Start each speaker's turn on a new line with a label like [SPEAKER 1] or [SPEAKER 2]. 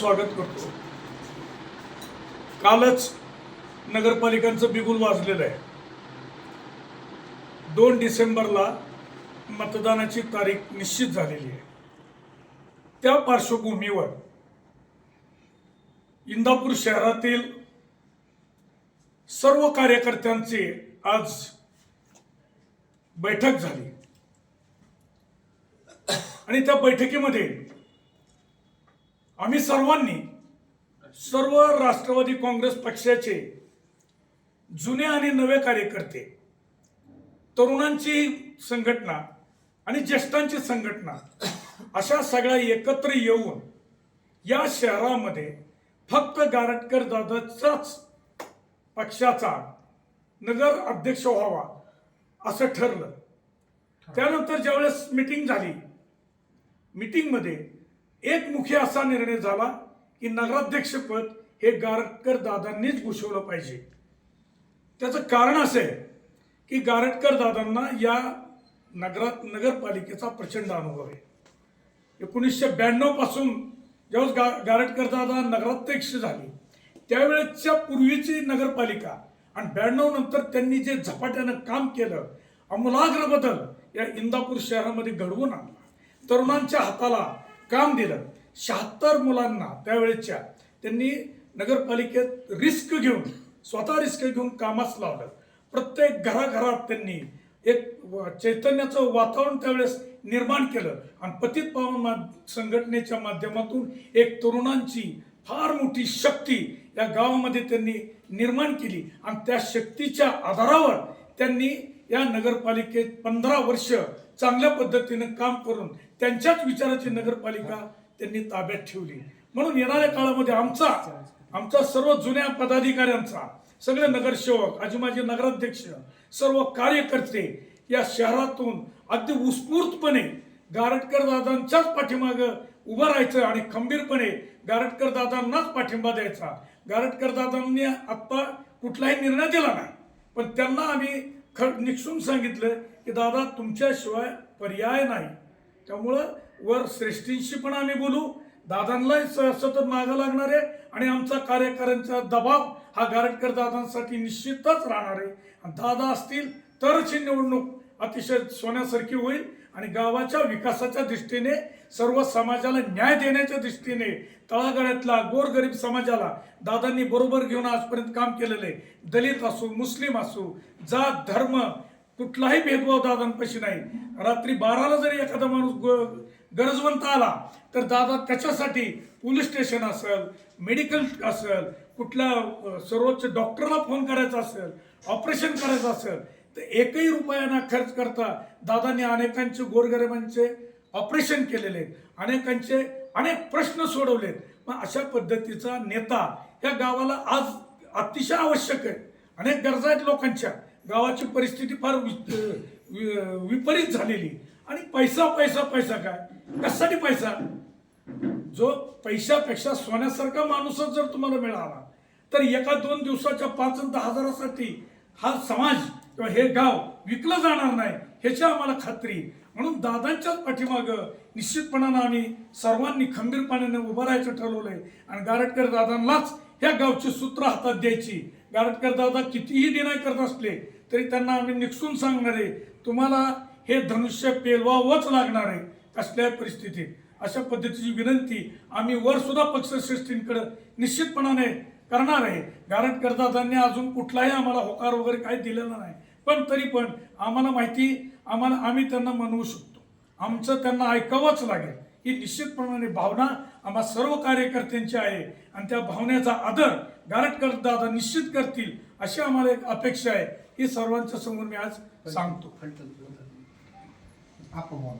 [SPEAKER 1] स्वागत करतो. कालच नगरपालिकांचं बिगुल वाजलेलं आहे. दोन डिसेंबरला मतदानाची तारीख निश्चित झालेली आहे. त्या पार्श्वभूमीवर इंदापूर शहरातील सर्व कार्यकर्त्यांची आज बैठक झाली. आणि त्या बैठकीमध्ये आम्ही सर्वांनी सर्व राष्ट्रवादी काँग्रेस पक्षाचे जुने आणि नवे कार्यकर्ते तरुणांची संघटना आणि ज्येष्ठांची संघटना अशा सगळ्या एकत्र येऊन या शहरामध्ये फक्त गारटकर दादाचाच पक्षाचा नगर अध्यक्ष व्हावा असं ठरलं. त्यानंतर ज्यावेळेस मिटिंग झाली मीटिंगमध्ये एकमुखी असा निर्णय झाला की नगराध्यक्षपद हे गारटकर दादांनीच भूषवलं पाहिजे. त्याचं कारण असं आहे की गारटकर दादांना या नगरात नगरपालिकेचा प्रचंड अनुभव आहे. एकोणीसशे ब्याण्णवपासून ज्यावेळेस गा गारटकर दादा नगराध्यक्ष झाले त्यावेळेसच्या पूर्वीची नगरपालिका आणि ब्याण्णव नंतर त्यांनी जे झपाट्यानं काम केलं अमूलाग्र बदल या इंदापूर शहरामध्ये घडवून आणला. तरुणांच्या हाताला काम दिलं. शहात्तर मुलांना त्यावेळेच्या त्यांनी नगरपालिकेत रिस्क घेऊन स्वतः रिस्क घेऊन कामास लावलं. प्रत्येक घराघरात त्यांनी एक चैतन्याचं वातावरण त्यावेळेस निर्माण केलं. आणि पतित पावन मा संघटनेच्या माध्यमातून एक तरुणांची फार मोठी शक्ती या गावामध्ये त्यांनी निर्माण केली. आणि त्या शक्तीच्या आधारावर त्यांनी या नगरपालिकेत पंधरा वर्ष चांगल्या पद्धतीनं काम करून त्यांच्याच विचाराची नगरपालिका त्यांनी ताब्यात ठेवली. म्हणून येणाऱ्या काळामध्ये आमचा आमचा सर्व जुन्या पदाधिकाऱ्यांचा सगळे नगरसेवक आजी माझे नगराध्यक्ष सर्व कार्यकर्ते या शहरातून अगदी उत्स्फूर्तपणे गारटकर दादांच्याच पाठीमागं उभं राहायचं आणि खंबीरपणे गारटकर दादांनाच पाठिंबा द्यायचा. गारटकर दादांनी आत्ता कुठलाही निर्णय दिला नाही पण त्यांना आम्ही ख निक्षून सांगितलं की दादा तुमच्याशिवाय पर्याय नाही. त्यामुळं वर श्रेष्ठींशी पण आम्ही बोलू. दादांनाही सतत मागं लागणार आहे आणि आमचा कार्यकर्त्यांचा दबाव हा गारटकर दादांसाठी निश्चितच राहणार आहे. दादा असतील तरच ही निवडणूक अतिशय सोन्यासारखी होईल. आणि गावाच्या विकासाच्या दृष्टीने सर्व समाजाला न्याय देण्याच्या दृष्टीने तळागाळ्यातला गोरगरीब समाजाला दादांनी बरोबर घेऊन आजपर्यंत काम केलेलं आहे. दलित असू मुस्लिम असू जात धर्म कुठलाही भेदभाव दादांपाशी नाही. रात्री बाराला जरी एखादा माणूस ग- गरजवंत आला तर दादा त्याच्यासाठी पोलीस स्टेशन असेल मेडिकल असेल कुठल्या सर्वोच्च डॉक्टरला फोन करायचा असेल ऑपरेशन करायचं असेल तर एकही रुपयाना खर्च करता दादांनी अनेकांचे गोरगरिबांचे ऑपरेशन केलेले आहेत. अनेकांचे अनेक प्रश्न सोडवलेत. मग अशा पद्धतीचा नेता या गावाला आज अतिशय आवश्यक आहे. अनेक गरजा आहेत लोकांच्या. गावाची परिस्थिती फार वि- वि- विपरीत झालेली. आणि पैसा पैसा पैसा काय? कशासाठी पैसा? जो पैशापेक्षा सोन्यासारखा माणूसच जर तुम्हाला मिळाला तर एका दोन दिवसाच्या पाच दहा हजारासाठी हा समाज किंवा हे गाव विकलं जाणार नाही ह्याची आम्हाला खात्री. म्हणून दादांच्याच पाठीमागं निश्चितपणानं आम्ही सर्वांनी खंबीरपणाने उभं राहायचं ठरवलंय आणि गारटकर दादांनाच ह्या गावची सूत्र हातात द्यायची. गारटकर दादा कितीही डिनाय करत असले तरी त्यांना आम्ही निकसून सांगणार आहे तुम्हाला हे धनुष्य पेलवावंच लागणार आहे कसल्याही परिस्थितीत. अशा पद्धतीची विनंती आम्ही वरसुद्धा पक्षश्रेष्ठींकडं निश्चितपणाने करणार आहे कारण करदात्यांनी अजून कुठलाही आम्हाला होकार वगैरे काही दिलेला नाही पण तरी पण आम्हाला माहिती आम्हाला आम्ही त्यांना म्हणवू शकतो आमचं त्यांना ऐकावंच लागेल ही निश्चितपणाने भावना आम्हा सर्व कार्यकर्त्यांची आहे आणि त्या भावनेचा आदर गारट करदादा निश्चित करतील अशी आम्हाला एक अपेक्षा आहे ही सर्वांच्या समोर मी आज सांगतो
[SPEAKER 2] आपण